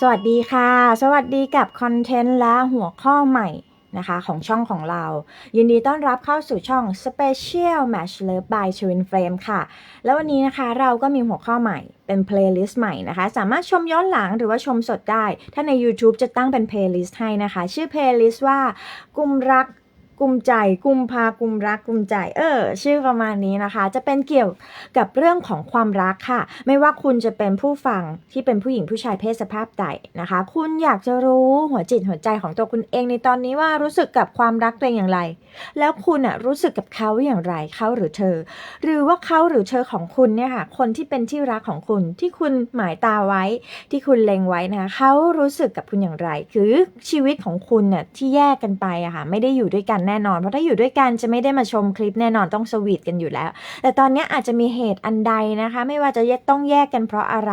สวัสดีค่ะ สวัสดีกับคอนเทนต์และหัวข้อใหม่นะคะของช่องของเรา ยินดีต้อนรับเข้าสู่ช่อง Special Match Love by Twin Flame ค่ะ แล้ววันนี้นะคะเราก็มีหัวข้อใหม่เป็นเพลย์ลิสต์ใหม่นะคะ สามารถชมย้อนหลังหรือว่าชมสดได้ ถ้าใน YouTube จะตั้งเป็นเพลย์ลิสต์ให้นะคะ ชื่อเพลย์ลิสต์ว่ากุมรัก กุมใจกุมพากุมรักกุมใจเออ ชื่อประมาณนี้นะคะ จะเป็นเกี่ยวกับเรื่องของความรักค่ะ ไม่ว่าคุณจะเป็นผู้ฟังที่เป็นผู้หญิงผู้ชายเพศสภาพใดนะคะ คุณอยากจะรู้หัวจิตหัวใจของตัวคุณเองในตอนนี้ว่ารู้สึกกับความรักตัวเองอย่างไร แล้วคุณอะรู้สึกกับเขาอย่างไรเขาหรือเธอ หรือว่าเขาหรือเธอของคุณเนี่ยค่ะ คนที่เป็นที่รักของคุณที่คุณหมายตาไว้ ที่คุณเล็งไว้นะคะเขารู้สึกกับคุณอย่างไร คือชีวิตของคุณเนี่ยที่แยกกันไปอะค่ะไม่ได้อยู่ด้วยกันแน่นอน เพราะถ้าอยู่ด้วยกันจะไม่ได้มาชมคลิปแน่นอนต้องสวีทกันอยู่แล้ว แต่ตอนนี้อาจจะมีเหตุอันใดนะคะ ไม่ว่าจะต้องแยกกันเพราะอะไร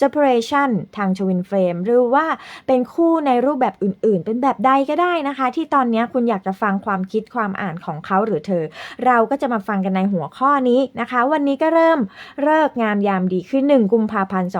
separation ทาง twin flame หรือว่าเป็นคู่ในรูปแบบอื่น ๆ เป็นแบบใดก็ได้นะคะ ที่ตอนนี้คุณอยากจะฟังความคิดความอ่านของเขาหรือเธอ เราก็จะมาฟังกันในหัวข้อนี้นะคะ วันนี้ก็เริ่มเลิกงามยามดีขึ้น1กุมภาพันธ์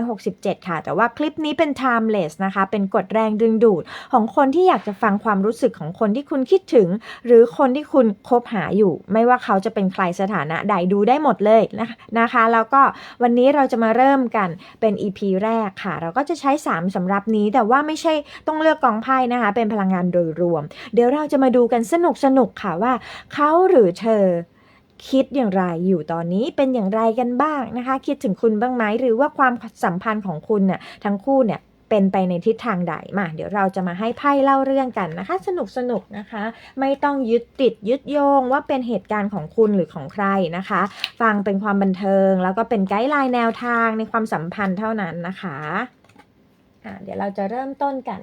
2567 ค่ะ แต่ว่าคลิปนี้เป็น timeless นะคะ เป็นกฎแรงดึงดูดของคนที่อยากจะฟังความรู้สึกของคนที่คุณคิดถึง หรือคนที่คุณคบหาอยู่ ไม่ว่าเขาจะเป็นใครสถานะใดดูได้หมดเลยนะคะนะคะแล้วก็วันนี้เราจะมาเริ่มกันเป็น EP แรกค่ะ เราก็จะใช้ 3สำหรับนี้ แต่ว่าไม่ใช่ต้องเลือกกองไพ่นะคะ เป็นพลังงานโดยรวม เดี๋ยวเราจะมาดูกันสนุกสนุกๆค่ะว่า เขาหรือเธอคิดอย่างไรอยู่ตอนนี้เป็นอย่างไรกันบ้างนะคะ คิดถึงคุณบ้างไหมหรือว่าความสัมพันธ์ของคุณเนี่ยทั้งคู่เนี่ย เป็นไปในทิศทางใดมาเดี๋ยวเราจะมาให้ไพ่เล่าเรื่องกันนะคะ สนุกสนุกๆนะคะ ไม่ต้องยึดติดยึดโยงว่าเป็นเหตุการณ์ของคุณหรือของใครนะคะ ฟังเป็นความบันเทิง แล้วก็เป็นไกด์ไลน์แนวทางในความสัมพันธ์เท่านั้นนะคะะเดี๋ยวเราจะเริ่มต้นกัน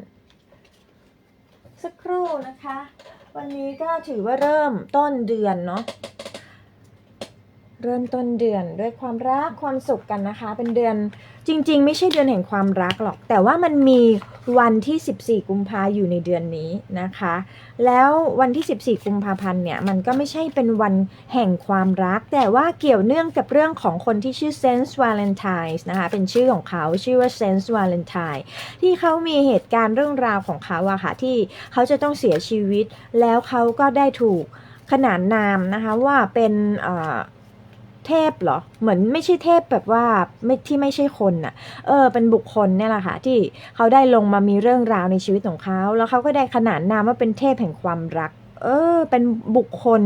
สักครู่นะคะ วันนี้ก็ถือว่าเริ่มต้นเดือนเนาะเริ่มต้นเดือนด้วยความรักความสุขกันนะคะ เป็นเดือน จริง ๆ ไม่ใช่เดือนแห่งความรักหรอก แต่ว่ามันมีวันที่ 14 กุมภาอยู่ในเดือนนี้นะคะ แล้ววันที่ 14 กุมภาพันธ์เนี่ยมันก็ไม่ใช่เป็นวันแห่งความรัก แต่ว่าเกี่ยวเนื่องกับเรื่องของคนที่ชื่อ Sense Valentine นะคะ เป็นชื่อของเขาชื่อว่า Sense Valentine ที่เขามีเหตุการณ์เรื่องราวของเขาอะค่ะที่เขาจะต้องเสียชีวิต แล้วเขาก็ได้ถูกขนานนามนะคะว่าเป็น เทพเหรอ เหมือนไม่ใช่เทพแบบว่าไม่ที่ไม่ใช่คนน่ะ เออ เป็นบุคคลเนี่ยแหละค่ะ ที่เขาได้ลงมามีเรื่องราวในชีวิตของเขา แล้วเขาก็ได้ขนานนามว่าเป็นเทพแห่งความรัก เออ เป็นบุคคล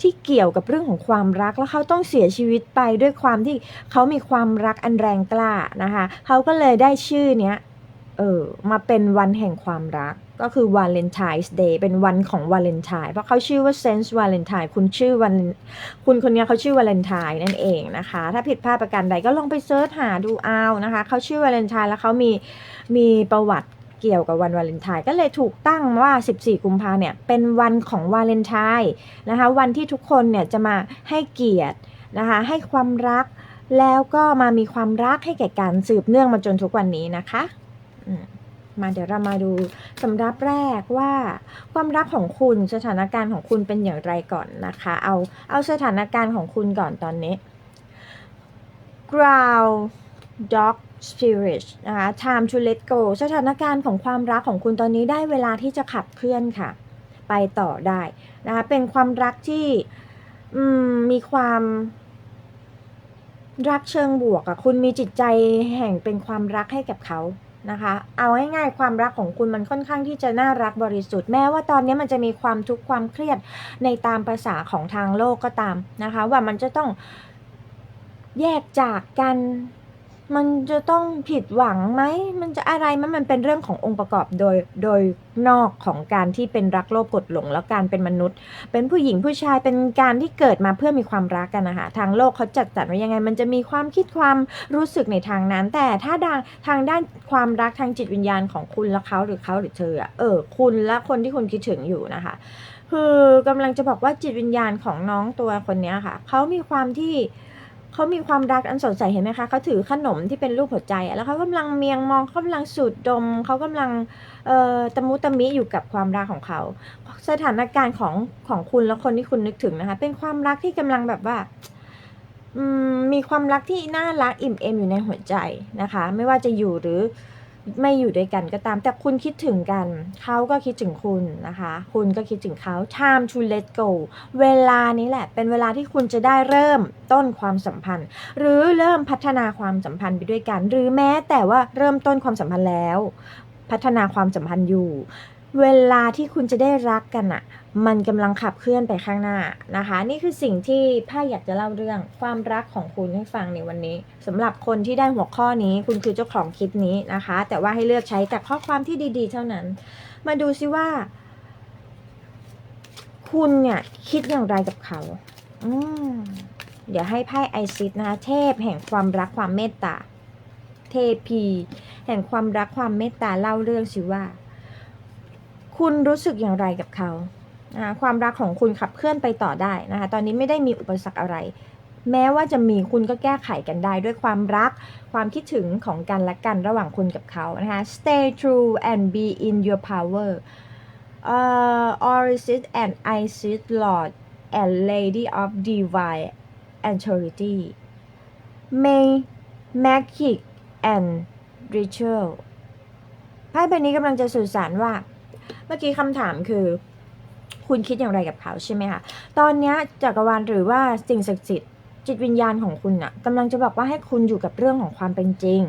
ที่เกี่ยวกับเรื่องของความรัก แล้วเขาต้องเสียชีวิตไปด้วยความที่เขามีความรักอันแรงกล้านะคะ เขาก็เลยได้ชื่อเนี้ย เออ มาเป็นวันแห่งความรัก ก็คือ Valentine's Day เป็นวันของวาเลนไทน์เพราะเขาชื่อว่า Sense Valentine คุณชื่อวันคุณคนนี้เขาชื่อวาเลนไทน์นั่นเองนะคะ ถ้าผิดพลาดประการใดก็ลองไปเซิร์ชหาดูเอานะคะเขาชื่อวาเลนไทน์แล้วเขามีมีประวัติเกี่ยวกับวันวาเลนไทน์ก็เลยถูกตั้งว่า 14 กุมภาเนี่ยเป็นวันของวาเลนไทน์นะคะวันที่ทุกคนเนี่ยจะมาให้เกียรตินะคะให้ความรักแล้วก็มามีความรักให้แก่การสืบเนื่องมาจนทุกวันนี้นะคะอื มาเดี๋ยวเรามาดูสำรับแรกว่า ความรักของคุณสถานการณ์ของคุณเป็นอย่างไรก่อนนะคะ เอาเอาสถานการณ์ของคุณก่อนตอนนี้ ground dog spirit นะคะ time to let go สถานการณ์ของความรักของคุณตอนนี้ได้เวลาที่จะขับเคลื่อนค่ะ ไปต่อได้นะคะ เป็นความรักที่มมีความรักเชิงบวกอะคุณมีจิตใจแห่งเป็นความรักให้กับเขา นะคะ เอาง่ายๆความรักของคุณมันค่อนข้างที่จะน่ารักบริสุทธิ์แม้ว่าตอนนี้มันจะมีความทุกข์ความเครียดในตามภาษาของทางโลกก็ตามนะคะ ว่ามันจะต้องแยกจากกัน มันจะต้องผิดหวังไหม มันจะอะไรมันมันเป็นเรื่องขององค์ประกอบโดยโดยนอกของการที่เป็นรักโลภกดหลง แล้วการเป็นมนุษย์ เป็นผู้หญิงผู้ชายเป็นการที่เกิดมาเพื่อมีความรักกันนะคะทางโลกเขาจัดจัดไว้ยังไง มันจะมีความคิดความรู้สึกในทางนั้น แต่ถ้าดางทางด้านความรักทางจิตวิญญาณของคุณและเขาหรือเขาหรือเธอเออคุณและคนที่คุณคิดถึงอยู่นะคะคือกำลังจะบอกว่าจิตวิญญาณของน้องตัวคนนี้ค่ะเขามีความที่ เขามีความรักอันสดใสเห็นไหมคะเขาถือขนมที่เป็นรูปหัวใจแล้วเขากำลังเมียงมองเขากำลังสูดดมเขากำลังเอ่อตะมุตะมิอยู่กับความรักของเขาสถานการณ์ของของคุณและคนที่คุณนึกถึงนะคะ เป็นความรักที่กำลังแบบว่ามมีความรักที่น่ารักอิ่มเอมอยู่ในหัวใจนะคะ ไม่ว่าจะอยู่หรือ ไม่อยู่ด้วยกันก็ตามแต่คุณคิดถึงกัน เขาก็คิดถึงคุณนะคะ คุณก็คิดถึงเขา time to let go เวลานี้แหละ เป็นเวลาที่คุณจะได้เริ่มต้นความสัมพันธ์ หรือเริ่มพัฒนาความสัมพันธ์ไปด้วยกัน หรือแม้แต่ว่าเริ่มต้นความสัมพันธ์แล้ว พัฒนาความสัมพันธ์อยู่ เวลาที่คุณจะได้รักกันอะมันกำลังขับเคลื่อนไปข้างหน้านะคะ นี่คือสิ่งที่พ่าอยากจะเล่าเรื่องความรักของคุณให้ฟังในวันนี้สำหรับคนที่ได้หัวข้อนี้คุณคือเจ้าของคลิปนี้นะคะ แต่ว่าให้เลือกใช้แต่ข้อความที่ดี ๆ เท่านั้น มาดูซิว่า คุณเนี่ยคิดอย่างไรกับเขาอืเดี๋ยวให้ไพ่ไอซิดนะะเทพแห่งความรักความเมตตาเทพี แห่งความรักความเมตตาเล่าเรื่องสิว่า คุณรู้สึกอย่างไรกับเขาความรักของคุณขับเคลื่อนไปต่อได้นะคะตอนนี้ไม่ได้มีอุปสรรคอะไร แม้ว่าจะมีคุณก็แก้ไขกันได้ ด้วยความรักความคิดถึงของกันและกันระหว่างคุณกับเขานะคะ stay true and be in your power uh, Orisis and Isis Lord and Lady of Divine and Charity May Magic and Ritual ไพ่ใบนี้กำลังจะสื่อสารว่า เมื่อกี้คำถามคือ คุณคิดอย่างไรกับเขาใช่ไหมคะ ตอนนี้จักรวาลหรือว่าสิ่งศักดิ์สิทธิ์จิตวิญญาณของคุณน่ะกำลังจะบอกว่าให้คุณอยู่กับเรื่องของความเป็นจริง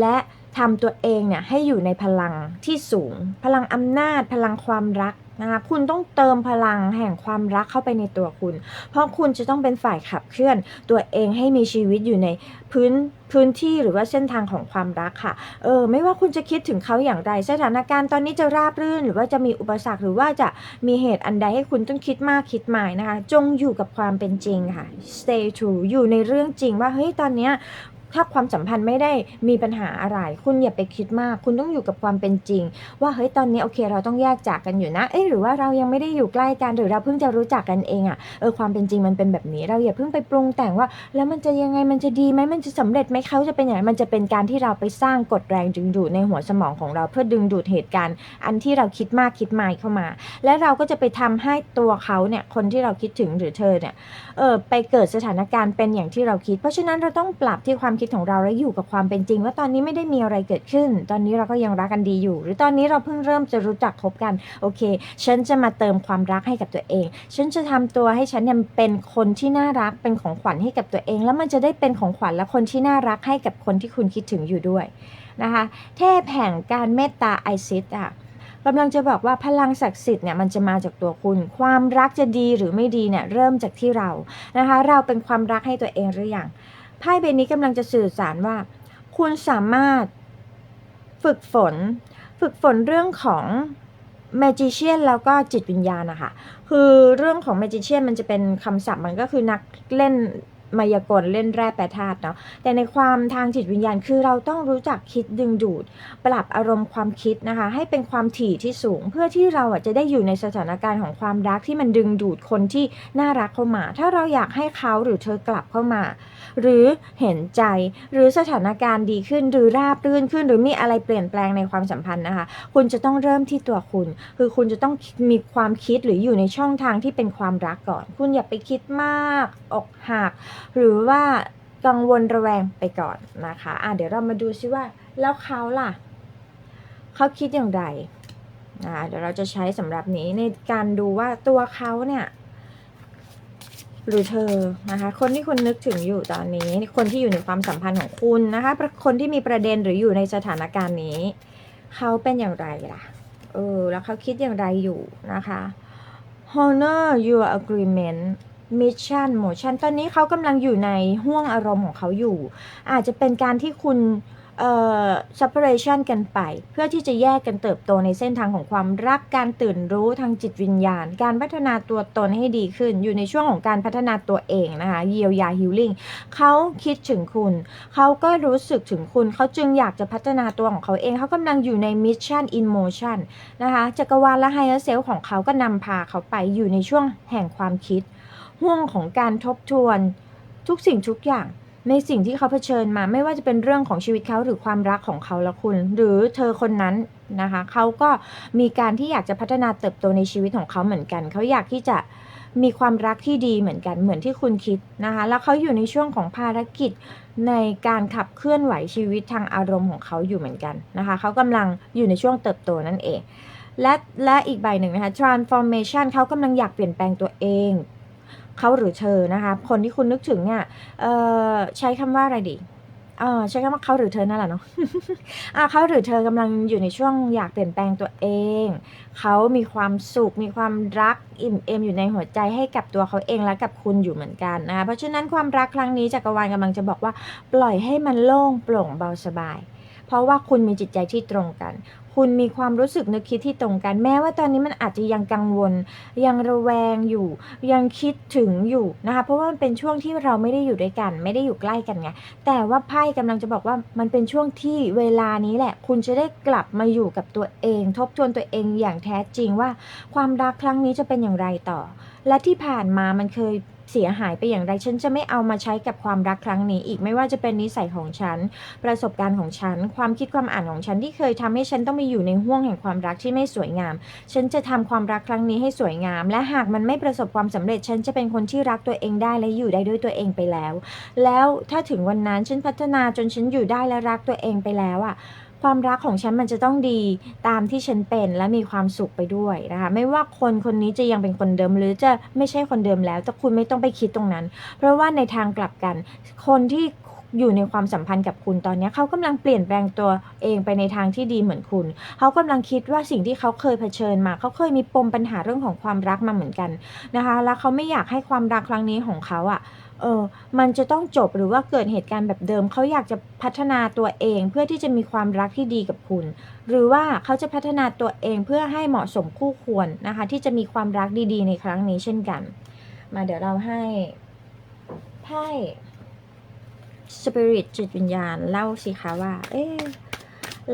และ ทำตัวเองเนี่ยให้อยู่ในพลังที่สูง พลังอำนาจ พลังความรักนะคะคุณต้องเติมพลังแห่งความรักเข้าไปในตัวคุณ เพราะคุณจะต้องเป็นฝ่ายขับเคลื่อนตัวเองให้มีชีวิตอยู่ในพื้นพื้นที่หรือว่าเส้นทางของความรักค่ะ เออ ไม่ว่าคุณจะคิดถึงเขาอย่างไรสถานการณ์ตอนนี้จะราบรื่น หรือว่าจะมีอุปสรรคหรือว่าจะมีเหตุอันใดให้คุณต้องคิดมากคิดหมายนะคะ จงอยู่กับความเป็นจริงค่ะ stay true อยู่ในเรื่องจริงว่าเฮ้ยตอนเนี้ย ถ้าความสัมพันธ์ไม่ได้มีปัญหาอะไร คุณอย่าไปคิดมาก คุณต้องอยู่กับความเป็นจริง ว่าเฮ้ยตอนนี้โอเคเราต้องแยกจากกันอยู่นะ เอ๊ะหรือว่าเรายังไม่ได้อยู่ใกล้กันหรือเราเพิ่งจะรู้จักกันเองอะ่ะเออความเป็นจริงมันเป็นแบบนี้ เราอย่าเพิ่งไปปรุงแต่งว่า แล้วมันจะยังไงมันจะดีไหมมันจะสำเร็จไหมเขาจะเป็นอย่างไรมันจะเป็นการที่เราไปสร้างกฎแรงดึงดูดในหัวสมองของเราเพื่อดึงดูดเหตุการณ์ อันที่เราคิดมากคิดมายเข้ามา และเราก็จะไปทำให้ตัวเขาเนี่ยคนที่เราคิดถึงหรือเธอเนี่ยเออไปเกิดสถานการณ์เป็นอย่างที่เราคิด เพราะฉะนั้นเราต้องปรับที่ความคิดของเราและอยู่กับความเป็นจริง ว่าตอนนี้ไม่ได้มีอะไรเกิดขึ้น ตอนนี้เราก็ยังรักกันดีอยู่ หรือตอนนี้เราเพิ่งเริ่มจะรู้จักคบกัน โอเค ฉันจะมาเติมความรักให้กับตัวเอง ฉันจะทำตัวให้ฉันเนี่ยเป็นคนที่น่ารักเป็นของขวัญให้กับตัวเอง แล้วมันจะได้เป็นของขวัญและคนที่น่ารักให้กับคนที่คุณคิดถึงอยู่ด้วยนะคะเทพแห่งการเมตตาไอซิสอะกำลังจะบอกว่าพลังศักดิ์สิทธิ์เนี่ยมันจะมาจากตัวคุณ ความรักจะดีหรือไม่ดีเนี่ยเริ่มจากที่เรานะคะเราเป็นความรักให้ตัวเองหรือยัง ไพ่ใบนี้กำลังจะสื่อสารว่า คุณสามารถฝึกฝน ฝึกฝนเรื่องของแมจิเชียนแล้วก็จิตวิญญาณนะคะ คือเรื่องของแมจิเชียนมันจะเป็นคำศัพท์มันก็คือนักเล่น มายากลเล่นแร่แปรธาตุเนาะแต่ในความทางจิตวิญญาณคือเราต้องรู้จักคิดดึงดูด ปรับอารมณ์ความคิดนะคะ ให้เป็นความถี่ที่สูง เพื่อที่เราอะจะได้อยู่ในสถานการณ์ของความรักที่มันดึงดูดคนที่น่ารักเข้ามา ถ้าเราอยากให้เขาหรือเธอกลับเข้ามา หรือเห็นใจหรือสถานการณ์ดีขึ้นหรือราบรื่นขึ้น หรือมีอะไรเปลี่ยนแปลงในความสัมพันธ์นะคะ คุณจะต้องเริ่มที่ตัวคุณ คือคุณจะต้องมีความคิดหรืออยู่ในช่องทางที่เป็นความรักก่อน คุณอย่าไปคิดมากอกหักหรือว่ากังวลระแวงไปก่อนนะคะอะเดี๋ยวเรามาดูซิว่าแล้วเขาล่ะ เขาคิดอย่างไรอะเดี๋ยวเราจะใช้สำหรับนี้ในการดูว่าตัวเขาเนี่ย หรือเธอนะคะ คนที่คุณนึกถึงอยู่ตอนนี้ คนที่อยู่ในความสัมพันธ์ของคุณนะคะคนที่มีประเด็นหรืออยู่ในสถานการณ์นี้ เขาเป็นอย่างไรล่ะเออแล้วเขาคิดอย่างไรอยู่นะคะ honor your agreement mission motion ตอนนี้เขากำลังอยู่ในห่วงอารมณ์ของเขาอยู่ อาจจะเป็นการที่คุณเอ่อ separation กันไป เพื่อที่จะแยกกันเติบโตในเส้นทางของความรักการตื่นรู้ทางจิตวิญญาณ การพัฒนาตัวตนให้ดีขึ้น อยู่ในช่วงของการพัฒนาตัวเองนะคะเยียวยา healing เขาคิดถึงคุณ เขาก็รู้สึกถึงคุณ เขาจึงอยากจะพัฒนาตัวของเขาเองเขากำลังอยู่ใน mission in motion นะคะจักรวาลและ higher self ของเขาก็นำพาเขาไปอยู่ในช่วงแห่งความคิด ห่วงของการทบทวน ทุกสิ่งทุกอย่างในสิ่งที่เขาเผชิญมาไม่ว่าจะเป็นเรื่องของชีวิตเขาหรือความรักของเขาและคุณ หรือเธอคนนั้นนะคะเขาก็มีการที่อยากจะพัฒนาเติบโตในชีวิตของเขาเหมือนกัน เขาอยากที่จะมีความรักที่ดีเหมือนกันเหมือนที่คุณคิดนะคะแล้วเขาอยู่ในช่วงของภารกิจในการขับเคลื่อนไหวชีวิตทางอารมณ์ของเขาอยู่เหมือนกันนะคะเขากำลังอยู่ในช่วงเติบโตนั่นเอง และและอีกใบหนึ่งนะคะ transformation เขากำลังอยากเปลี่ยนแปลงตัวเอง เขาหรือเธอนะคะ คนที่คุณนึกถึงเนี่ยใช้คำว่าอะไรดีใช้คำว่าเขาหรือเธอนั่นแหละเนาะะเขาหรือเธอกำลังอยู่ในช่วงอยากเปลี่ยนแปลงตัวเอง เขามีความสุข มีความรักอิ่มเอมอยู่ในหัวใจให้กับตัวเขาเองและกับคุณอยู่เหมือนกันนะคะ เพราะฉะนั้นความรักครั้งนี้จักรวาลกำลังจะบอกว่า ปล่อยให้มันโล่งโปร่งเบาสบาย เพราะว่าคุณมีจิตใจที่ตรงกัน คุณมีความรู้สึกนึกคิดที่ตรงกัน แม้ว่าตอนนี้มันอาจจะยังกังวล ยังระแวงอยู่ ยังคิดถึงอยู่นะคะ เพราะว่ามันเป็นช่วงที่เราไม่ได้อยู่ด้วยกัน ไม่ได้อยู่ใกล้กันไง แต่ว่าไพ่กำลังจะบอกว่ามันเป็นช่วงที่เวลานี้แหละ คุณจะได้กลับมาอยู่กับตัวเอง ทบทวนตัวเองอย่างแท้จริงว่า ความรักครั้งนี้จะเป็นอย่างไรต่อ และที่ผ่านมามันเคย เสียหายไปอย่างไรฉันจะไม่เอามาใช้กับความรักครั้งนี้ อีกไม่ว่าจะเป็นนิสัยของฉัน ประสบการณ์ของฉัน ความคิดความอ่านของฉันที่เคยทำให้ฉันต้องไปอยู่ในห่วงแห่งความรักที่ไม่สวยงาม ฉันจะทำความรักครั้งนี้ให้สวยงาม และหากมันไม่ประสบความสำเร็จ ฉันจะเป็นคนที่รักตัวเองได้และอยู่ได้ด้วยตัวเองไปแล้ว แล้วถ้าถึงวันนั้นฉันพัฒนาจนฉันอยู่ได้และรักตัวเองไปแล้วอะ ความรักของฉันมันจะต้องดีตามที่ฉันเป็นและมีความสุขไปด้วยนะคะไม่ว่าคนคนนี้จะยังเป็นคนเดิมหรือจะไม่ใช่คนเดิมแล้วแต่คุณไม่ต้องไปคิดตรงนั้น เพราะว่าในทางกลับกัน คนที่ อยู่ในความสัมพันธ์กับคุณตอนนี้เขากำลังเปลี่ยนแปลงตัวเองไปในทางที่ดีเหมือนคุณ เขากำลังคิดว่าสิ่งที่เขาเคยเผชิญมา เขาเคยมีปมปัญหาเรื่องของความรักมาเหมือนกันนะคะ แล้วเขาไม่อยากให้ความรักครั้งนี้ของเขาอะ่ะเออ มันจะต้องจบหรือว่าเกิดเหตุการณ์แบบเดิม เขาอยากจะพัฒนาตัวเองเพื่อที่จะมีความรักที่ดีกับคุณ หรือว่าเขาจะพัฒนาตัวเองเพื่อให้เหมาะสมคู่ควรนะคะ ที่จะมีความรักดีๆ ในครั้งนี้เช่นกัน มาเดี๋ยวเราให้ไพ่ Spirit จิตวิญญาณเล่าสิคะว่า เอ๊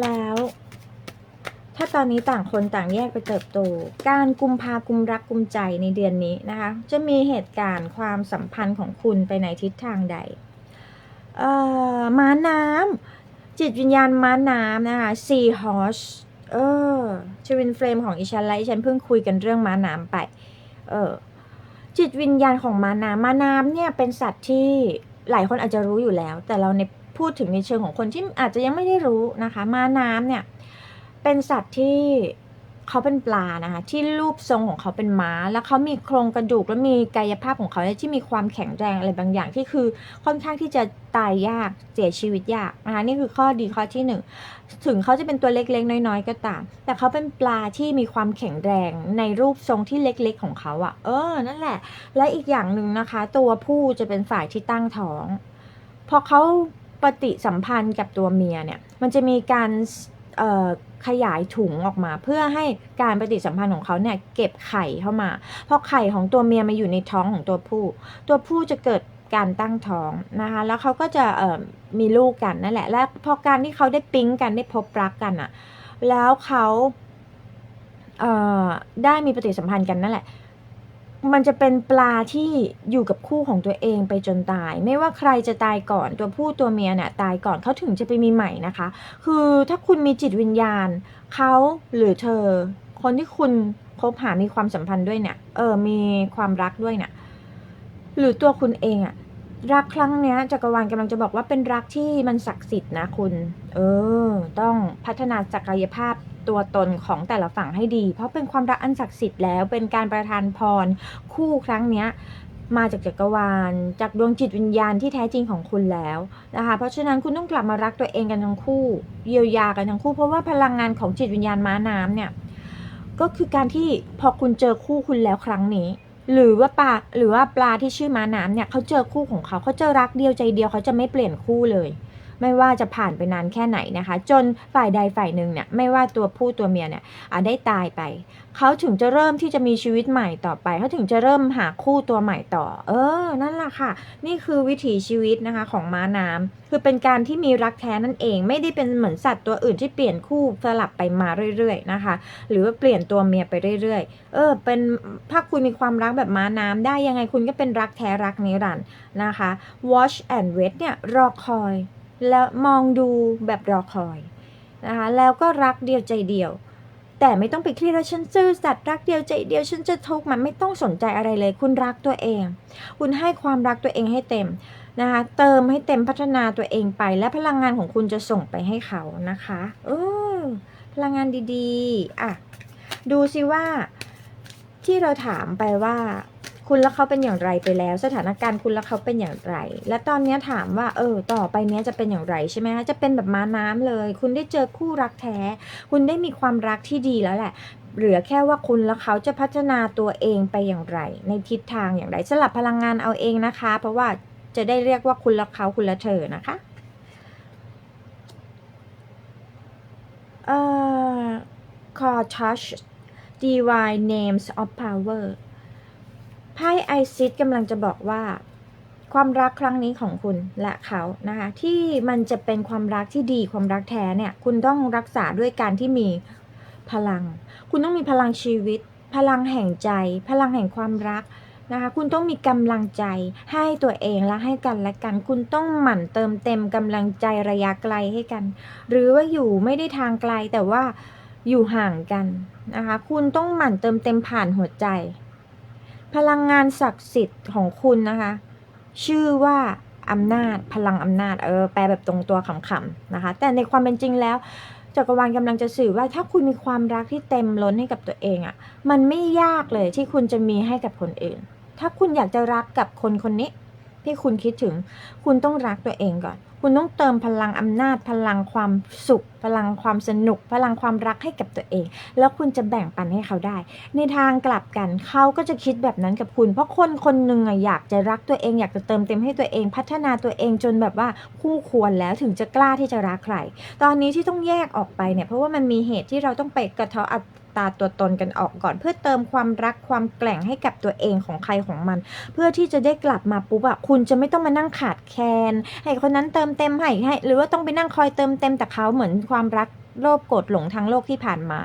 แล้ว ถ้าตอนนี้ต่างคนต่างแยกไปเติบโต การกุมพากุมรักกุมใจในเดือนนี้นะคะ จะมีเหตุการณ์ความสัมพันธ์ของคุณไปในทิศทางใดเอ่อม้าน้ำจิตวิญญาณม้าน้ำนะคะ Sea Horse เออชวินเฟรมของอีฉันแลฉันเพิ่งคุยกันเรื่องม้าน้ำไป เออจิตวิญญาณของม้าน้ำม้าน้ำเนี่ยเป็นสัตว์ที่ หลายคนอาจจะรู้อยู่แล้ว แต่เราในพูดถึงในเชิงของคนที่อาจจะยังไม่ได้รู้นะคะ มาน้ำเนี่ยเป็นสัตว์ที่ เขาเป็นปลานะคะ ที่รูปทรงของเขาเป็นม้า แล้วเขามีโครงกระดูกและมีกายภาพของเขาที่มีความแข็งแรงอะไรบางอย่างที่คือค่อนข้างที่จะตายยากเสียชีวิตยากนะคะนี่คือข้อดีข้อที่หนึ่งถึงเขาจะเป็นตัวเล็กๆ น้อยๆ ก็ตาม แต่เขาเป็นปลาที่มีความแข็งแรงในรูปทรงที่เล็กๆ ของเขาอะ่ะ เออ นั่นแหละ และอีกอย่างหนึ่งนะคะ ตัวผู้จะเป็นฝ่ายที่ตั้งท้อง พอเขาปฏิสัมพันธ์กับตัวเมียเนี่ย มันจะมีการเอ่อ ขยายถุงออกมา เพื่อให้การปฏิสัมพันธ์ของเขาเนี่ยเก็บไข่เข้ามาพอไข่ของตัวเมียมาอยู่ในท้องของตัวผู้ ตัวผู้จะเกิดการตั้งท้องนะคะ แล้วเขาก็จะมีลูกกันนั่นแหละ และพอการที่เขาได้ปิ๊งกันได้พบรักกันอะแล้วเขาเได้มีปฏิสัมพันธ์กันนั่นแหละ มันจะเป็นปลาที่อยู่กับคู่ของตัวเองไปจนตาย ไม่ว่าใครจะตายก่อนตัวผู้ตัวเมียเนี่ยตายก่อนเขาถึงจะไปมีใหม่นะคะ คือถ้าคุณมีจิตวิญญาณเขาหรือเธอ คนที่คุณคบหามีความสัมพันธ์ด้วยเนี่ยเออมีความรักด้วยเนี่ยหรือตัวคุณเองอะรักครั้งเนี้ยจักรวาลกำลังจะบอกว่าเป็นรักที่มันศักดิ์สิทธิ์นะคุณ เออ ต้องพัฒนาศักยภาพ ตัวตนของแต่ละฝั่งให้ดี เพราะเป็นความรักอันศักดิ์สิทธิ์แล้วเป็นการประทานพรคู่ครั้งเนี้ยมาจากจักรวาล จากดวงจิตวิญญาณที่แท้จริงของคุณแล้วนะคะ เพราะฉะนั้นคุณต้องกลับมารักตัวเองกันทั้งคู่ เยียวยากันทั้งคู่ เพราะว่าพลังงานของจิตวิญญาณม้าน้ำเนี่ย ก็คือการที่พอคุณเจอคู่คุณแล้วครั้งนี้ หรือว่าปลาหรือว่าปลาที่ชื่อม้าน้ำเนี่ยเขาเจอคู่ของเขาเขาเจอรักเดียวใจเดียวเขาจะไม่เปลี่ยนคู่เลย ไม่ว่าจะผ่านไปนานแค่ไหนนะคะ จนฝ่ายใดฝ่ายหนึ่งเนี่ยไม่ว่าตัวผู้ตัวเมียเนี่ยอาได้ตายไป เขาถึงจะเริ่มที่จะมีชีวิตใหม่ต่อไป เขาถึงจะเริ่มหาคู่ตัวใหม่ต่อ เออ นั่นแหละค่ะ นี่คือวิถีชีวิตนะคะของม้าน้ำคือเป็นการที่มีรักแท้นั่นเอง ไม่ได้เป็นเหมือนสัตว์ตัวอื่นที่เปลี่ยนคู่สลับไปมาเรื่อยๆนะคะ หรือว่าเปลี่ยนตัวเมียไปเรื่อยๆ เออ เป็นถ้าคุณมีความรักแบบม้าน้ำได้ยังไงคุณก็เป็นรักแท้รักนิรันดร์นะคะ watch and wait เนี่ยรอคอย แล้วมองดูแบบรอคอยนะคะแล้วก็รักเดียวใจเดียว แต่ไม่ต้องไปเครียดว่าฉันซื่อสัตย์รักเดียวใจเดียวฉันจะทุกข์มันไม่ต้องสนใจอะไรเลย คุณรักตัวเอง คุณให้ความรักตัวเองให้เต็มนะคะเติมให้เต็มพัฒนาตัวเองไป และพลังงานของคุณจะส่งไปให้เขานะคะเออพลังงานดีๆอะดูสิว่าที่เราถามไปว่า คุณและเขาเป็นอย่างไรไปแล้ว สถานการณ์คุณและเขาเป็นอย่างไร และตอนนี้ถามว่าเออต่อไปเนี้ยจะเป็นอย่างไรใช่ไหมคะจะเป็นแบบม้าน้ำเลย คุณได้เจอคู่รักแท้ คุณได้มีความรักที่ดีแล้วแหละเหลือแค่ว่าคุณและเขาจะพัฒนาตัวเองไปอย่างไร ในทิศทางอย่างไรสลับพลังงานเอาเองนะคะ เพราะว่าจะได้เรียกว่าคุณและเขาคุณและเธอนะคะเอ่อ call touch divine names of power ไพ่ไอซิดกำลังจะบอกว่า ความรักครั้งนี้ของคุณและเขานะคะที่มันจะเป็นความรักที่ดีความรักแท้เนี่ยคุณต้องรักษาด้วยการที่มีพลัง คุณต้องมีพลังชีวิต พลังแห่งใจ พลังแห่งความรักนะคะคุณต้องมีกำลังใจให้ตัวเองและให้กันและกัน คุณต้องหมั่นเติมเต็มกำลังใจระยะไกลให้กัน หรือว่าอยู่ไม่ได้ทางไกลแต่ว่าอยู่ห่างกันนะคะคุณต้องหมั่นเติมเต็มผ่านหัวใจ พลังงานศักดิ์สิทธิ์ของคุณนะคะ ชื่อว่าอำนาจพลังอำนาจเออแปลแบบตรงตัวขำๆนะคะ แต่ในความเป็นจริงแล้วจักรวาลกำลังจะสื่อว่าถ้าคุณมีความรักที่เต็มล้นให้กับตัวเองอะ่ะ มันไม่ยากเลยที่คุณจะมีให้กับคนอื่น ถ้าคุณอยากจะรักกับคนคนนี้ ที่คุณคิดถึง คุณต้องรักตัวเองก่อน คุณต้องเติมพลังอำนาจพลังความสุข พลังความสนุก พลังความรักให้กับตัวเอง แล้วคุณจะแบ่งปันให้เขาได้ ในทางกลับกันเขาก็จะคิดแบบนั้นกับคุณ เพราะคนคนหนึ่งอะอยากจะรักตัวเองอยากจะเติมเต็มให้ตัวเอง พัฒนาตัวเองจนแบบว่าคู่ควรแล้วถึงจะกล้าที่จะรักใครตอนนี้ที่ต้องแยกออกไปเนี่ยเพราะว่ามันมีเหตุที่เราต้องไปกระเทาะอัตราตัวตนกันออกก่อน เพื่อเติมความรักความแกร่งให้กับตัวเองของใครของมัน เพื่อที่จะได้กลับมาปุ๊บอะคุณจะไม่ต้องมานั่งขาดแคลนให้คนนั้นเติมเต็มให้ให้หรือว่าต้องไปนั่งคอยเติมเต็มแต่เขาเหมือนความรักโลภโกรธหลงทางโลกที่ผ่านมา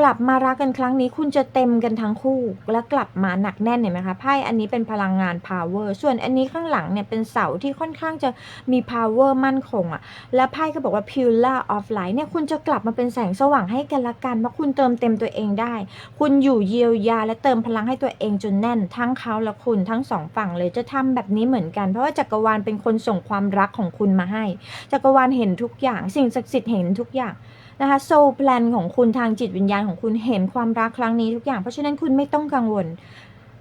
กลับมารักกันครั้งนี้คุณจะเต็มกันทั้งคู่ และกลับมาหนักแน่นเห็นไหมคะไพ่อันนี้เป็นพลังงาน power ส่วนอันนี้ข้างหลังเนี่ยเป็นเสาที่ค่อนข้างจะมี power มั่นคงอะและไพ่ก็บอกว่า pillar of light เนี่ยคุณจะกลับมาเป็นแสงสว่างให้กันละกันเพราะคุณเติมเต็มตัวเองได้ คุณอยู่เยียวยา และเติมพลังให้ตัวเองจนแน่น ทั้งเขาและคุณทั้งสองฝั่งเลยจะทำแบบนี้เหมือนกัน เพราะว่าจักรวาลเป็นคนส่งความรักของคุณมาให้ จักรวาลเห็นทุกอย่าง สิ่งศักดิ์สิทธิ์เห็นทุกอย่างนะคะโซลแพลนของคุณทางจิตวิญญาณของคุณเห็นความรักครั้งนี้ทุกอย่างเพราะฉะนั้นคุณไม่ต้องกังวล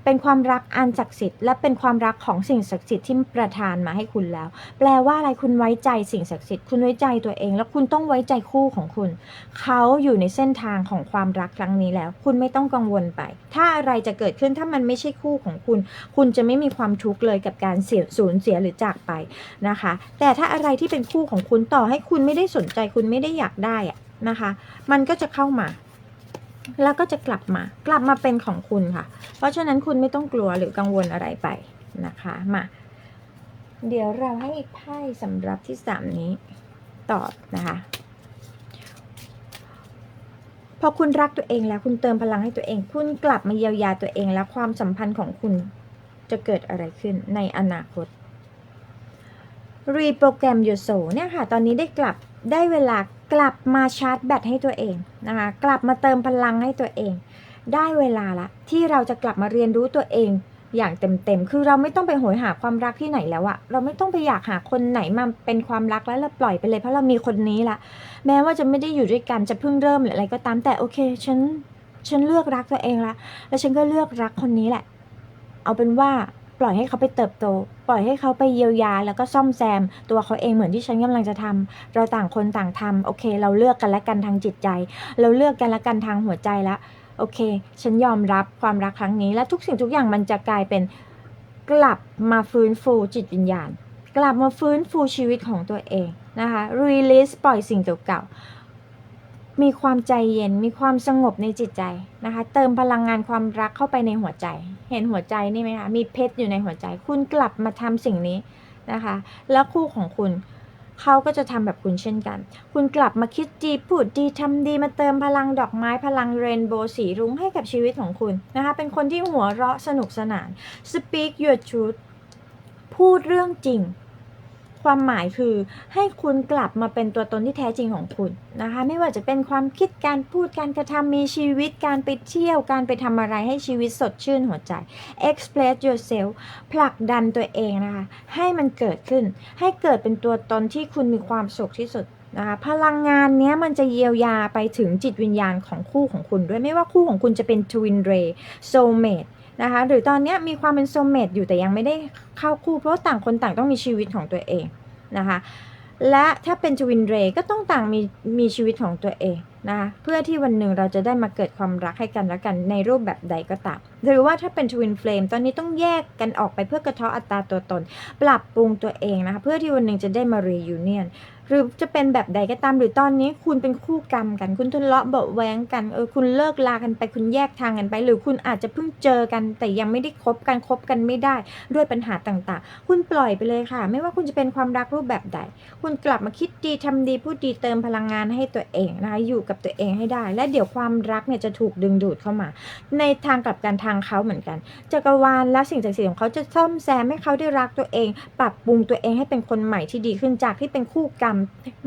เป็นความรักอันศักดิ์สิทธิ์และเป็นความรักของสิ่งศักดิ์สิทธิ์ที่ประทานมาให้คุณแล้ว แปลว่าอะไรคุณไว้ใจสิ่งศักดิ์สิทธิ์คุณไว้ใจตัวเอง แล้วคุณต้องไว้ใจคู่ของคุณ เขาอยู่ในเส้นทางของความรักครั้งนี้แล้ว คุณไม่ต้องกังวลไป ถ้าอะไรจะเกิดขึ้นถ้ามันไม่ใช่คู่ของคุณ คุณจะไม่มีความทุกข์เลยกับการเสียสูญเสียหรือจากไปนะคะ แต่ถ้าอะไรที่เป็นคู่ของคุณต่อให้คุณไม่ได้สนใจ คุณไม่ได้อยากได้อะนะคะ มันก็จะเข้ามา แล้วก็จะกลับมากลับมาเป็นของคุณค่ะ เพราะฉะนั้นคุณไม่ต้องกลัวหรือกังวลอะไรไปนะคะมาเดี๋ยวเราให้ไพ่สำหรับที่สามนี้ตอบนะคะ พอคุณรักตัวเองแล้วคุณเติมพลังให้ตัวเอง คุณกลับมาเยียวยาตัวเองแล้วความสัมพันธ์ของคุณจะเกิดอะไรขึ้นในอนาคตรีโปรแกรม your soul เนี่ยค่ะ ตอนนี้ได้กลับได้เวลา กลับมาชาร์จแบตให้ตัวเองนะคะกลับมาเติมพลังให้ตัวเอง ได้เวลาละที่เราจะกลับมาเรียนรู้ตัวเองอย่างเต็มๆ คือเราไม่ต้องไปโหยหาความรักที่ไหนแล้วอะเราไม่ต้องไปอยากหาคนไหนมาเป็นความรักแล้วเราปล่อยไปเลยเพราะเรามีคนนี้ละ แม้ว่าจะไม่ได้อยู่ด้วยกันจะเพิ่งเริ่มหรืออะไรก็ตามแต่โอเค ฉัน ฉันเลือกรักตัวเองละ แล้วฉันก็เลือกรักคนนี้แหละ เอาเป็นว่า ปล่อยให้เขาไปเติบโต ปล่อยให้เขาไปเยียวยา แล้วก็ซ่อมแซม ตัวเขาเองเหมือนที่ฉันกำลังจะทำเราต่างคนต่างทำโอเค เราเลือกกันและกันทางจิตใจ เราเลือกกันและกันทางหัวใจละโอเค ฉันยอมรับความรักครั้งนี้ และทุกสิ่งทุกอย่างมันจะกลายเป็นกลับมาฟื้นฟูจิตวิญญาณ กลับมาฟื้นฟูชีวิตของตัวเองนะคะ release ปล่อยสิ่งเก่าๆ มีความใจเย็นมีความสงบในจิตใจนะคะ เติมพลังงานความรักเข้าไปในหัวใจ เห็นหัวใจนี่ไหมคะมีเพชรอยู่ในหัวใจ คุณกลับมาทำสิ่งนี้นะคะ แล้วคู่ของคุณเขาก็จะทำแบบคุณเช่นกัน คุณกลับมาคิดดีพูดดีทำดีมาเติมพลังดอกไม้พลังเรนโบว์สีรุ้งให้กับชีวิตของคุณนะคะ เป็นคนที่หัวเราะสนุกสนาน speak your truth พูดเรื่องจริง ความหมายคือให้คุณกลับมาเป็นตัวตนที่แท้จริงของคุณนะคะ ไม่ว่าจะเป็นความคิดการพูดการกระทำมีชีวิตการไปเที่ยวการไปทำอะไรให้ชีวิตสดชื่นหัวใจ express yourself ผลักดันตัวเองนะคะ ให้มันเกิดขึ้น ให้เกิดเป็นตัวตนที่คุณมีความสุขที่สุดนะคะพลังงานเนี้ยมันจะเยียวยาไปถึงจิตวิญญาณของคู่ของคุณด้วยไม่ว่าคู่ของคุณจะเป็น twin ray soulmate นะคะ หรือตอนนี้มีความเป็นโซเมตอยู่แต่ยังไม่ได้เข้าคู่เพราะต่างคนต่างต้องมีชีวิตของตัวเองนะคะและถ้าเป็นทวินเรย์ก็ต้องต่างมีมีชีวิตของตัวเองนะคะเพื่อที่วันหนึ่งเราจะได้มาเกิดความรักให้กันและกันในรูปแบบใดก็ตามหรือว่าถ้าเป็นทวินเฟลมตอนนี้ต้องแยกกันออกไปเพื่อกระเทาะอัตราตัวตน ปรับปรุงตัวเองนะคะเพื่อที่วันหนึ่งจะได้มา reunion หรือจะเป็นแบบใดก็ตามหรือตอนนี้คุณเป็นคู่กรรมกัน คุณทะเลาะเบาะแวงกันเออคุณเลิกลากันไปคุณแยกทางกันไป หรือคุณอาจจะเพิ่งเจอกัน แต่ยังไม่ได้คบกันคบกันไม่ได้ด้วยปัญหาต่างๆ คุณปล่อยไปเลยค่ะ ไม่ว่าคุณจะเป็นความรักรูปแบบใด คุณกลับมาคิดดีทำดีพูดดีเติมพลังงานให้ตัวเองนะคะอยู่กับตัวเองให้ได้ และเดี๋ยวความรักเนี่ยจะถูกดึงดูดเข้ามา ในทางกลับกันทางเขาเหมือนกันจักรวาลและสิ่งศักดิ์สิทธิ์ของเขาจะซ่อมแซมให้เขาได้รักตัวเอง ปรับปรุงตัวเองให้เป็นคนใหม่ที่ดีขึ้นจากที่เป็นคู่กรรม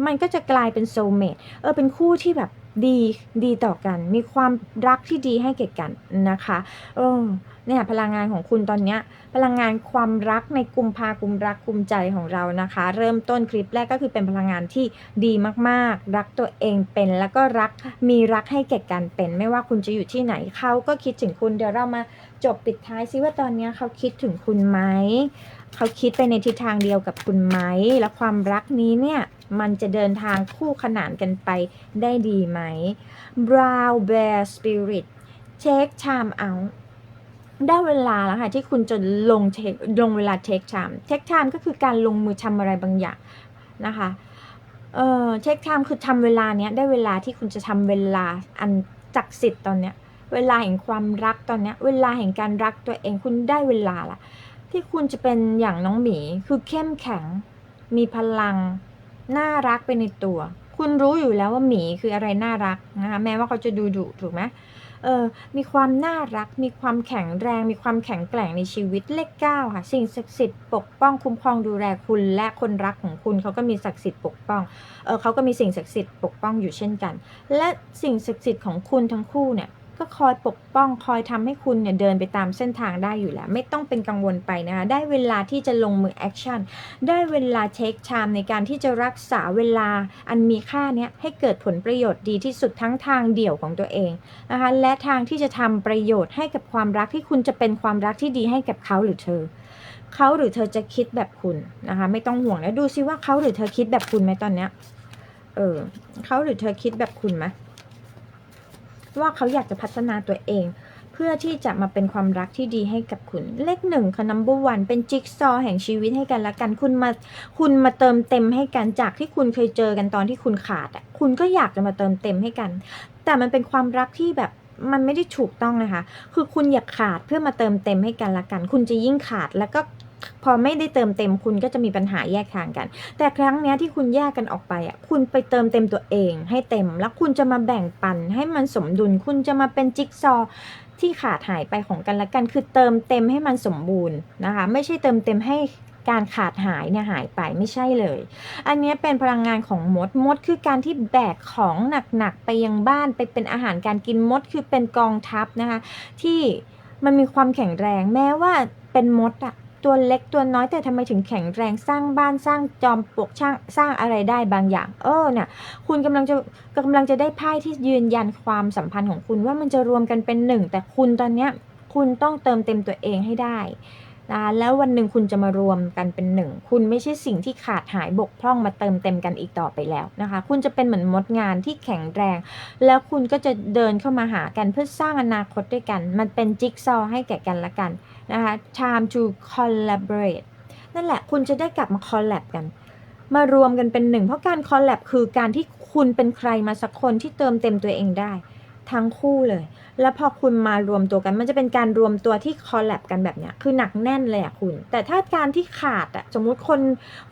มันก็จะกลายเป็นโซเมตเออเป็นคู่ที่แบบดีดีต่อกัน มีความรักที่ดีให้แก่กันนะคะเออเนี่ยพลังงานของคุณตอนเนี้ยพลังงานความรักในกลุ่มภากลุ่มรักกลุ่มใจของเรานะคะ เริ่มต้นคลิปแรกก็คือเป็นพลังงานที่ดีมากๆ รักตัวเองเป็นแล้วก็รักมีรักให้แก่กันเป็น ไม่ว่าคุณจะอยู่ที่ไหนเขาก็คิดถึงคุณเดี๋ยวเรามาจบปิดท้ายซิว่าตอนเนี้ยเขาคิดถึงคุณไหมเขาคิดไปในทิศทางเดียวกับคุณไหมและความรักนี้เนี่ย มันจะเดินทางคู่ขนานกันไปได้ดีไหม Brown Bear Spirit take time out ได้เวลาแล้วค่ะที่คุณจะลงเทคลงเวลา take time take time ก็คือการลงมือทำอะไรบางอย่างนะคะเออ take time คือทำเวลาเนี้ยได้เวลาที่คุณจะทำเวลาอันจักดิ์สิทธิ์ตอนเนี้ย เวลาแห่งความรักตอนเนี้ย เวลาแห่งการรักตัวเองคุณได้เวลาละที่คุณจะเป็นอย่างน้องหมีคือเข้มแข็ง มีพลัง น่ารักไปในตัว คุณรู้อยู่แล้วว่าหมีคืออะไรน่ารักนะคะแม้ว่าเขาจะดูดุถูกไหมเออมีความน่ารัก มีความแข็งแรง มีความแข็งแกร่งในชีวิตเลขเก้าค่ะ สิ่งศักดิ์สิทธิ์ปกป้องคุ้มครองดูแลคุณและคนรักของคุณเขาก็มีศักดิ์สิทธิ์ปกป้องเออเขาก็มีสิ่งศักดิ์สิทธิ์ปกป้องอยู่เช่นกัน และสิ่งศักดิ์สิทธิ์ของคุณทั้งคู่เนี่ย ก็คอยปกป้องคอยทำให้คุณเนี่ยเดินไปตามเส้นทางได้อยู่แล้ว ไม่ต้องเป็นกังวลไปนะคะ ได้เวลาที่จะลงมือแอคชั่น ได้เวลาเทคไทม์ในการที่จะรักษาเวลาอันมีค่าเนี้ยให้เกิดผลประโยชน์ดีที่สุดทั้งทางเดี่ยวของตัวเองนะคะ และทางที่จะทำประโยชน์ให้กับความรักที่คุณจะเป็นความรักที่ดีให้กับเขาหรือเธอเขาหรือเธอจะคิดแบบคุณนะคะ ไม่ต้องห่วงแล้วดูซิว่าเขาหรือเธอคิดแบบคุณไหมตอนเนี้ยเออเขาหรือเธอคิดแบบคุณไหม ว่าเขาอยากจะพัฒนาตัวเอง เพื่อที่จะมาเป็นความรักที่ดีให้กับคุณ เลขหนึ่งค่ะ number one เป็นจิ๊กซอแห่งชีวิตให้กันละกัน คุณมาคุณมาเติมเต็มให้กันจากที่คุณเคยเจอกันตอนที่คุณขาดอะคุณก็อยากจะมาเติมเต็มให้กัน แต่มันเป็นความรักที่แบบมันไม่ได้ถูกต้องนะคะ คือคุณอยากขาดเพื่อมาเติมเต็มให้กันละกัน คุณจะยิ่งขาดแล้วก็ พอไม่ได้เติมเต็มคุณก็จะมีปัญหาแยกทางกัน แต่ครั้งเนี้ยที่คุณแยกกันออกไปอะคุณไปเติมเต็มตัวเอง ให้เต็มแล้วคุณจะมาแบ่งปันให้มันสมดุล คุณจะมาเป็นจิ๊กซอว์ที่ขาดหายไปของกันและกันคือเติมเต็มให้มันสมบูรณ์นะคะ ไม่ใช่เติมเต็มให้การขาดหายเนี่ยหายไปไม่ใช่เลย อันนี้เป็นพลังงานของมด มดคือการที่แบกของหนักๆไปยังบ้านไปเป็นอาหารการกินมดคือเป็นกองทัพนะคะ ที่มันมีความแข็งแรงแม้ว่าเป็นมดอะ ตัวเล็กตัวน้อยแต่ทำไมถึงแข็งแรงสร้างบ้านสร้างจอมปลวกช่างสร้างอะไรได้บางอย่าง เออเนี่ยคุณกำลังจะกำลังจะได้ไพ่ที่ยืนยันความสัมพันธ์ของคุณว่ามันจะรวมกันเป็นหนึ่งแต่คุณตอนเนี้ยคุณต้องเติมเต็มตัวเองให้ได้นะแล้ววันหนึ่งคุณจะมารวมกันเป็นหนึ่ง คุณไม่ใช่สิ่งที่ขาดหายบกพร่องมาเติมเต็มกันอีกต่อไปแล้วนะคะ คุณจะเป็นเหมือนมดงานที่แข็งแรง แล้วคุณก็จะเดินเข้ามาหากันเพื่อสร้างอนาคตด้วยกัน มันเป็นจิ๊กซอให้แก่กันละกัน นะคะ time to collaborate นั่นแหละคุณจะได้กลับมาคอลแลบกัน มารวมกันเป็นหนึ่ง เพราะการคอลแลบคือการที่คุณเป็นใครมาสักคนที่เติมเต็มตัวเองได้ ทั้งคู่เลย แล้วพอคุณมารวมตัวกัน มันจะเป็นการรวมตัวที่คอลแลบกันแบบเนี้ย คือหนักแน่นเลยอะคุณ แต่ถ้าการที่ขาดอะสมมุติคน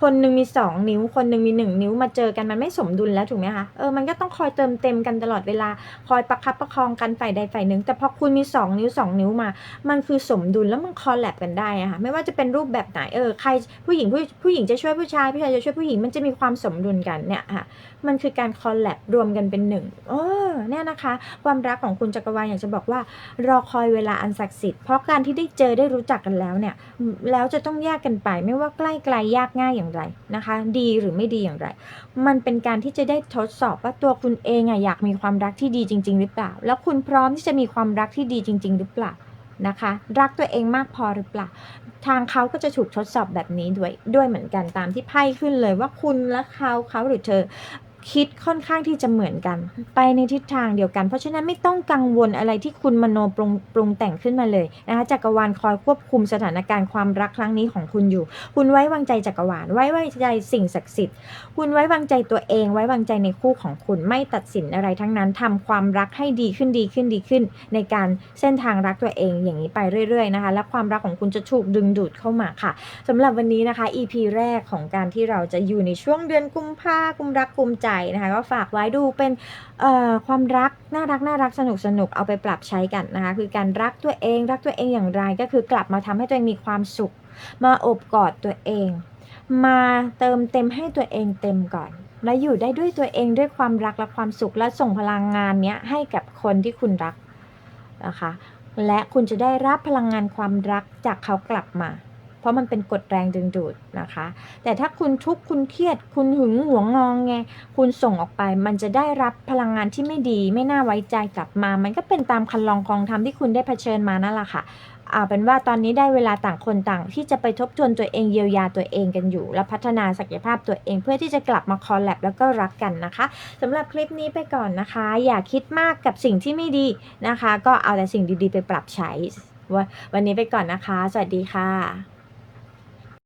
คนหนึ่งมีสองนิ้ว คนหนึ่งมีหนึ่งนิ้วมาเจอกันมันไม่สมดุลแล้วถูกไหมคะ เออ มันก็ต้องคอยเติมเต็มกันตลอดเวลา คอยประคับประคองกันฝ่ายใดฝ่ายหนึ่ง แต่พอคุณมีสองนิ้วสองนิ้วมา มันคือสมดุลแล้วมันคอลแลบกันได้อะค่ะ ไม่ว่าจะเป็นรูปแบบไหน เออ ใครผู้หญิงผู้ผู้หญิงจะช่วยผู้ชาย ผู้ชายจะช่วยผู้หญิง มันจะมีความสมดุลกันเนี่ยค่ะมันคือการคอลแลบรวมกันเป็นหนึ่งเออเนี่ยนะคะ ความรักของคุณจักรวาลอยากจะบอกว่า รอคอยเวลาอันศักดิ์สิทธิ์เพราะการที่ได้เจอได้รู้จักกันแล้วเนี่ย แล้วจะต้องแยกกันไปไม่ว่าใกล้ไกลยากง่ายอย่างไรนะคะ ดีหรือไม่ดีอย่างไร มันเป็นการที่จะได้ทดสอบว่าตัวคุณเองอะอยากมีความรักที่ดีจริง ๆ หรือเปล่า แล้วคุณพร้อมที่จะมีความรักที่ดีจริง ๆ หรือเปล่านะคะรักตัวเองมากพอหรือเปล่า ทางเขาก็จะถูกทดสอบแบบนี้ด้วยด้วยเหมือนกันตามที่ไพ่ขึ้นเลยว่าคุณและเขาเขาหรือเธอ คิดค่อนข้างที่จะเหมือนกัน ไปในทิศทางเดียวกัน เพราะฉะนั้นไม่ต้องกังวลอะไรที่คุณมโนปรุงปรุงแต่งขึ้นมาเลยนะคะจักรวาลคอยควบคุมสถานการณ์ความรักครั้งนี้ของคุณอยู่ คุณไว้วางใจจักรวาลไว้วางใจสิ่งศักดิ์สิทธิ์ คุณไว้วางใจตัวเอง ไว้วางใจในคู่ของคุณไม่ตัดสินอะไรทั้งนั้นทำความรักให้ดีขึ้นดีขึ้นดีขึ้น ในการเส้นทางรักตัวเองอย่างนี้ไปเรื่อยๆนะคะและความรักของคุณจะถูกดึงดูดเข้ามาค่ะสำหรับวันนี้นะคะ EP แรกของการที่เราจะอยู่ในช่วงเดือนกุมภากุมรักกุมใจนะคะก็ฝากไว้ดูเป็นความรักน่ารักน่ารักสนุกสนุกเอาไปปรับใช้กันนะคะคือการรักตัวเองรักตัวเองอย่างไรก็คือกลับมาทำให้ตัวเองมีความสุข มาอบกอดตัวเอง มาเติมเต็มให้ตัวเองเต็มก่อนและอยู่ได้ด้วยตัวเองด้วยความรักและความสุขและส่งพลังงานเนี้ยให้กับคนที่คุณรักนะคะ และคุณจะได้รับพลังงานความรักจากเขากลับมา เพราะมันเป็นกฎแรงดึงดูดนะคะ แต่ถ้าคุณทุกข์คุณเครียด คุณหึงหวงงองไง คุณส่งออกไป มันจะได้รับพลังงานที่ไม่ดี ไม่น่าไว้ใจกลับมา มันก็เป็นตามคันลองกองธรรมที่คุณได้เผชิญมานั่นแหละค่ะเอาเป็นว่าตอนนี้ได้เวลาต่างคนต่างที่จะไปทบทวนตัวเองเยียวยาตัวเองกันอยู่ และพัฒนาศักยภาพตัวเองเพื่อที่จะกลับมาคอลแลบแล้วก็รักกันนะคะสำหรับคลิปนี้ไปก่อนนะคะ อย่าคิดมากกับสิ่งที่ไม่ดีนะคะ ก็เอาแต่สิ่งดีๆ ไปปรับใช้วันนี้ไปก่อนนะคะ สวัสดีค่ะ